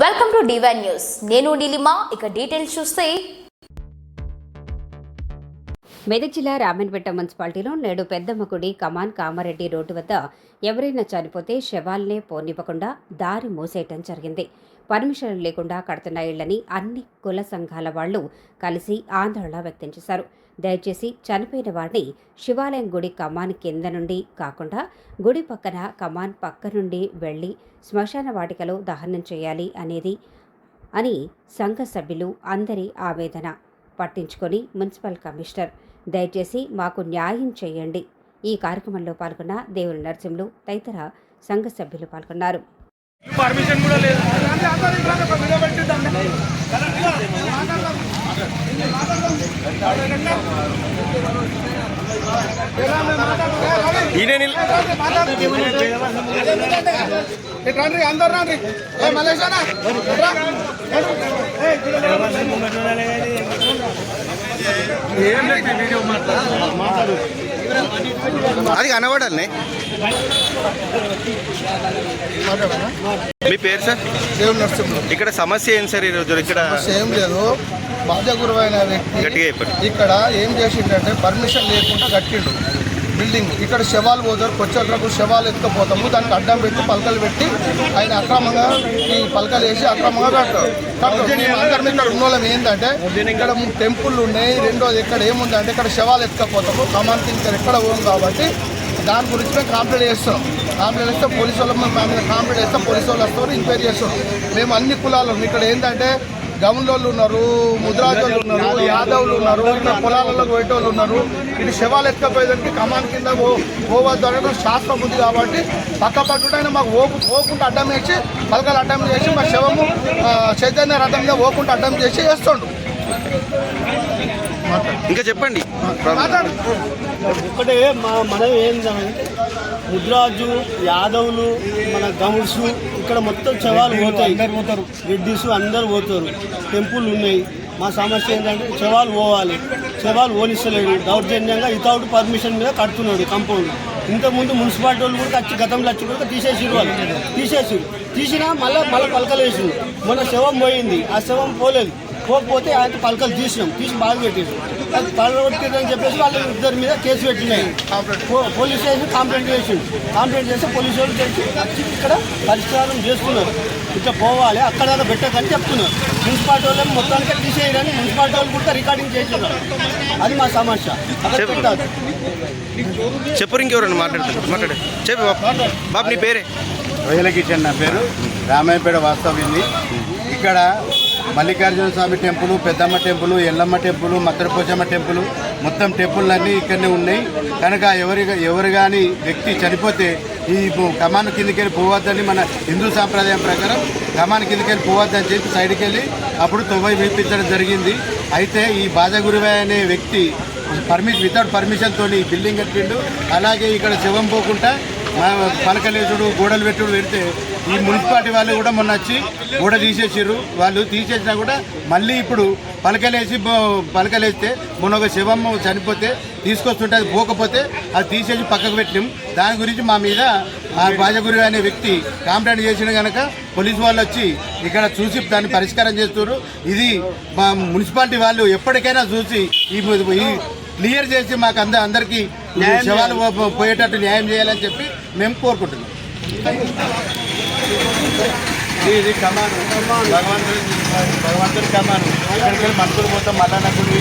Welcome to divine news నేను నీలిమా ఇక details చూస్తే. మెదక్ జిల్లా రామన్పేట మున్సిపాలిటీలో నేడు పెద్దమ్మగుడి కమాన్ కామారెడ్డి రోడ్డు వద్ద ఎవరైనా చనిపోతే శవాల్నే పోనివ్వకుండా దారి మూసేయటం జరిగింది. పర్మిషన్ లేకుండా కడుతున్న ఇళ్ళని అన్ని కుల సంఘాల వాళ్ళు కలిసి ఆందోళన వ్యక్తం చేశారు. దయచేసి చనిపోయిన వారిని శివాలయం గుడి కమాన్ కింద నుండి కాకుండా గుడి పక్కన కమాన్ పక్క నుండి వెళ్ళి శ్మశాన వాటికలో దహనం చేయాలి అనేది అని సంఘ సభ్యులు అందరి ఆవేదన పట్టించుకొని మున్సిపల్ కమిషనర్ దయచేసి మాకు న్యాయం చేయండి. ఈ కార్యక్రమంలో పాల్గొన్న దేవుని నరసింహులు తదితర సంఘ సభ్యులు పాల్గొన్నారు. పర్మిషన్ కూడా లేదు. రండి అందరు రండి ఏ. ఏం అది కనబడాలి. మీ పేరు సార్? ఇక్కడ సమస్య ఏంటి సార్ ఈరోజు? ఇక్కడ ఏం లేదు. బాధ్యగురువైన వ్యక్తి గట్టిగా చెప్పండి. ఇక్కడ ఏం చేసిండంటే పర్మిషన్ లేకుండా కట్టిండు. బిల్డింగ్ ఇక్కడ శవాలు పోతారు కొచ్చేటప్పుడు శవాలు ఎత్తుకుపోతాము. దానికి అడ్డం పెట్టి పలకలు పెట్టి ఆయన అక్రమంగా ఈ పలకలు వేసి అక్రమంగా కట్టారు. అందరం ఇక్కడ ఉన్న వాళ్ళం ఏంటంటే ఇక్కడ టెంపుల్ ఉన్నాయి. రెండోది ఇక్కడ ఏముందంటే ఇక్కడ శవాలు ఎత్తుకపోతాము. కమాన్ ఇక్కడ ఎక్కడ పోం కాబట్టి దాని గురించి మేము కంప్లైంట్ చేస్తాం కంప్లైంట్ చేస్తే పోలీసు వాళ్ళు మేము కంప్లైంట్ చేస్తే పోలీసు వాళ్ళు వస్తారు ఎంక్వైరీ చేస్తాం మేము అన్ని కులాలు ఇక్కడ ఏంటంటే గౌన్లోళ్ళు ఉన్నారు ముద్రాజోళ్ళు ఉన్నారు యాదవులు ఉన్నారు ఇక్కడ పొలాలలో పోయేటోళ్ళు ఉన్నారు. ఇటు శవాలు ఎత్తుకపోయేదానికి కమాన్ కింద పో పోవద్దు అనేది శాస్త్రం ఉంది కాబట్టి పక్క పట్టుడైనా మాకు ఓపు పోకుండా అడ్డం వేసి పలకలు అడ్డం చేసి మా శవము చైతన్య రథం మీద పోకుండా అడ్డం చేసి వేస్తుండు. ఇంకా చెప్పండి. ఒకటే మా మనం ఏంటంటే ముద్రాజు యాదవులు మన గౌడ్స్ ఇక్కడ మొత్తం శవాలు పోతాయి. పోతారు. రెడ్డిస్ అందరు పోతారు. టెంపుల్ ఉన్నాయి. మా సమస్య ఏంటంటే శవాలు పోవాలి. శవాలు ఓనిస్తలేడు దౌర్జన్యంగా వితౌట్ పర్మిషన్ మీద కడుతున్నాడు కంపౌండ్ ఇంతకుముందు మున్సిపాలిటీ వాళ్ళు కూడా వచ్చి గతంలో వచ్చి కూడా తీసేసిరు వాళ్ళు. తీసేసిరు తీసినా మళ్ళీ మళ్ళీ పలకలు వేసిండు మొన్న శవం పోయింది. ఆ శవం పోలేదు. పోకపోతే ఆయన పలకలు తీసినాం. తీసి బాగా పెట్టేసి అది పలగొట్టిందని చెప్పేసి వాళ్ళు ఇద్దరి మీద కేసు పెట్టినాయి. పో- పోలీస్ స్టేషన్ కంప్లైంట్ చేసి కంప్లైంట్ చేస్తే పోలీసు వాళ్ళు వచ్చి ఇక్కడ పరిష్కారం చేస్తున్నారు. ఇట్లా పోవాలి అక్కడ పెట్టకని చెప్తున్నారు. మున్సిపాలిటీ వాళ్ళు మొత్తానికి తీసేయరని మున్సిపాలిటీ వాళ్ళు కూడా రికార్డింగ్ చేస్తున్నారు. అది మా సమస్య. చెప్పరు ఇంకెవరన్నా మాట్లాడుతున్నారు మాట్లాడు. చెప్పు బాబు. బాబు నీ పేరే? రొయ్యల కిచెన్ నా పేరు. రామాయపేట వాస్తవ్యంది. ఇక్కడ Mallikarjuna Swamy temple Peddamma temple Yellamma temple Maddarapochamma temple మొత్తం టెంపుల్లన్నీ ఇక్కడనే ఉన్నాయి. కనుక ఎవరి ఎవరు కానీ వ్యక్తి చనిపోతే ఈ పు- కమాన్ కిందకెళ్ళి పోవద్దని మన హిందూ సాంప్రదాయం ప్రకారం కమాన్ కిందకెళ్ళి పోవద్దని చెప్పి సైడ్కి వెళ్ళి అప్పుడు తొవ్వై వినిపించడం జరిగింది. అయితే ఈ బాజగురువే అనే వ్యక్తి పర్మిషన్ వితౌట్ పర్మిషన్తో బిల్డింగ్ కట్టిండు. అలాగే ఇక్కడ శవం పోకుండా పలకలేసుడు గోడలు పెట్టుడు పెడితే ఈ మున్సిపాలిటీ వాళ్ళు కూడా మొన్న వచ్చి గోడ తీసేసారు వాళ్ళు తీసేసినా కూడా మళ్ళీ ఇప్పుడు పలకలేసి పలకలేస్తే మొన్న ఒక శవం చనిపోతే తీసుకొస్తుంటే అది పోకపోతే అది తీసేసి పక్కకు పెట్టినాం. దాని గురించి మా మీద ఆ బాజగురు అనే వ్యక్తి కాంప్లైంట్ చేసిన కనుక పోలీసు వాళ్ళు వచ్చి ఇక్కడ చూసి దాన్ని పరిష్కారం చేస్తున్నారు. ఇది మా మున్సిపాలిటీ వాళ్ళు ఎప్పటికైనా చూసి ఈ ఈ క్లియర్ చేసి మాకు అంద అందరికీ శవాలు పోయేటట్టు న్యాయం చేయాలని చెప్పి మేము కోరుకుంటున్నాం. ఇది- ఇది కమాను. భగవంతుడి భగవంతుడి కమాను. ఇక్కడికి వెళ్ళి మనుషులు పోతాం. మల్లన్న గుడి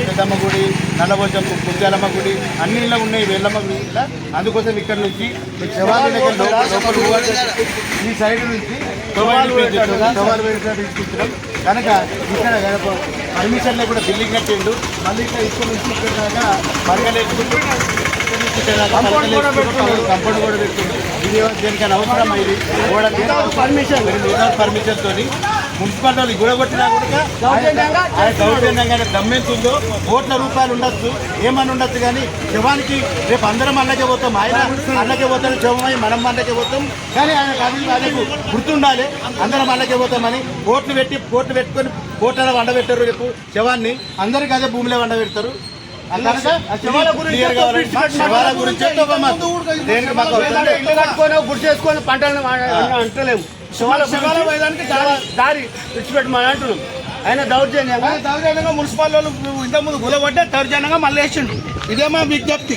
పెద్దమ్మ గుడి. నల్లబోజం కుంచాలమ్మ గుడి అన్ని ఇళ్ళ ఉన్నాయి. వేళ్ళమ్మ గుడి ఇట్లా అందుకోసం ఇక్కడ నుంచి ఈ శవాల దగ్గర సైడ్ నుంచి శవాలు వేసేటట్టు- తీసుకొచ్చినాం కనుక ఇక్కడ కనుక పర్మిషన్ లేకుండా బిల్డింగ్ కట్టిండు. మళ్ళీ ఇక్కడ ఇక్కడ నుంచి ఇక్కడ దాకా కంపౌండ్ కూడా పెడుతుంది ఇది దేనికైనా అవసరం ఇది? కూడా పర్మిషన్ వితౌట్ పర్మిషన్ తోని మున్సిపాలిటీ వాళ్ళు గుడగొట్టినా కూడా దౌర్జన్యంగా దమ్మెంతుందో కోట్ల రూపాయలు ఉండొచ్చు ఏమని ఉండొచ్చు కానీ శవానికి రేపు అందరం అన్నకే పోతాం. ఆయన అన్నకే పోతాం శవమై మనం అన్నకే పోతాం. కానీ ఆయన అది ఆయనకు గుర్తుండాలి అందరం అన్నకే పోతామని కోట్లు పెట్టి కోట్లు పెట్టుకొని కోట్ల వండబెట్టారు రేపు శవాన్ని. అందరికి అదే భూమిలో వండబెడతారు గుడి చేసుకొని పంటలు అంటలేము. శివాల శివాల పోయేదానికి దారి దారి విడిచిపెట్టమని అంటున్నాం. ఆయన దౌర్జన్యంగా దౌర్జన్యంగా మున్సిపల్ వాళ్ళు ఇంతకుముందు గులబట్టే దౌర్జన్యంగా మళ్ళీ వేసిండు ఇదే మా విజ్ఞప్తి.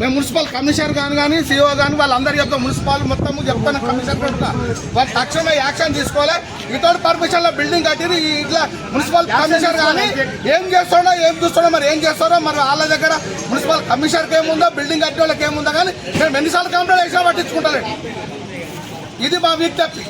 మేము మున్సిపల్ కమిషనర్ కానీ కానీ సిఓ కానీ వాళ్ళందరూ చెప్తాం. మున్సిపల్ మొత్తం చెప్తాను. కమిషనర్ కూడా వాళ్ళు తక్షణమే యాక్షన్ తీసుకోవాలి వితౌట్ పర్మిషన్లో బిల్డింగ్ కట్టిరు. ఇట్లా మున్సిపల్ కమిషనర్ కానీ ఏం చేస్తాడో ఏం చూస్తాడో మరి ఏం చేస్తారో మరి వాళ్ళ దగ్గర మున్సిపల్ కమిషనర్కి ఏముందో బిల్డింగ్ కట్టిన వాళ్ళకి ఏముందో కానీ మేము ఎన్నిసార్లు కంప్లైంట్ వేసినా పట్టించుకుంటలేదు. ఇది మా విజ్ఞప్తి.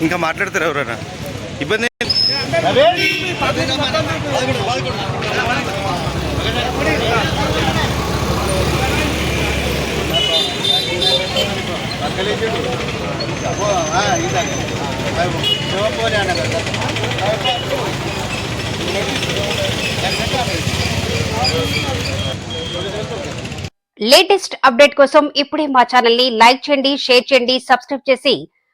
ఇంకా మాట్లాడతారు ఎవరైనా. ఇబ్బంది లేటెస్ట్ అప్డేట్ కోసం ఇప్పుడే మా ఛానల్ని లైక్ చేయండి షేర్ చేయండి సబ్స్క్రైబ్ చేసి